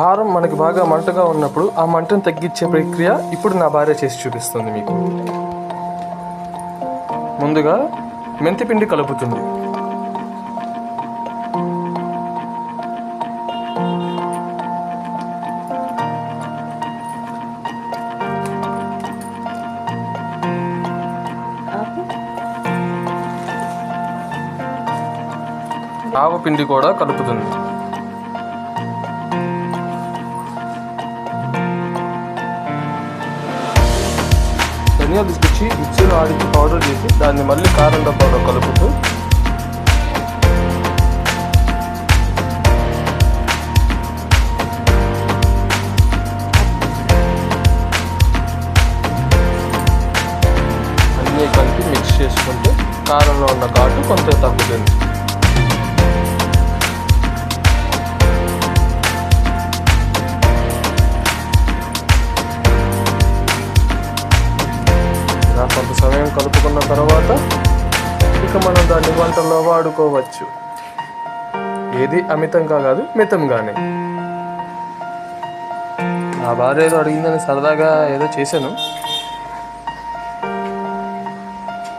కారం మనకి బాగా మంటగా ఉన్నప్పుడు ఆ మంటను తగ్గించే ప్రక్రియ ఇప్పుడు నా భార్య చేసి చూపిస్తుంది మీకు. ముందుగా మెంతిపిండి కలుపుతుంది. ఆవపిండి కూడా కలుపుతుంది. ధనియాలు తీసుకొచ్చి మిక్సీలో ఆడించి పౌడర్ చేసి దాన్ని మళ్ళీ కారం డబ్బాలో కలుపుతూ అన్నీ కలిపి మిక్స్ చేసుకుంటే కారంలో ఉన్న ఘాటు కొంత తగ్గుతుంది. ఇలా కొంత సమయం కలుపుకున్న తర్వాత ఇక మనం దాన్ని వంటల్లో వాడుకోవచ్చు. ఏది అమితంగా కాదు మితంగానే. నా భార్య ఏదో అడిగిందని సరదాగా ఏదో చేశాను.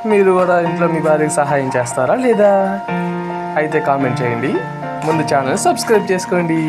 మీరు కూడా ఇంట్లో మీ భార్యకి సహాయం చేస్తారా లేదా? అయితే కామెంట్ చేయండి. ముందు ఛానల్ సబ్స్క్రైబ్ చేసుకోండి.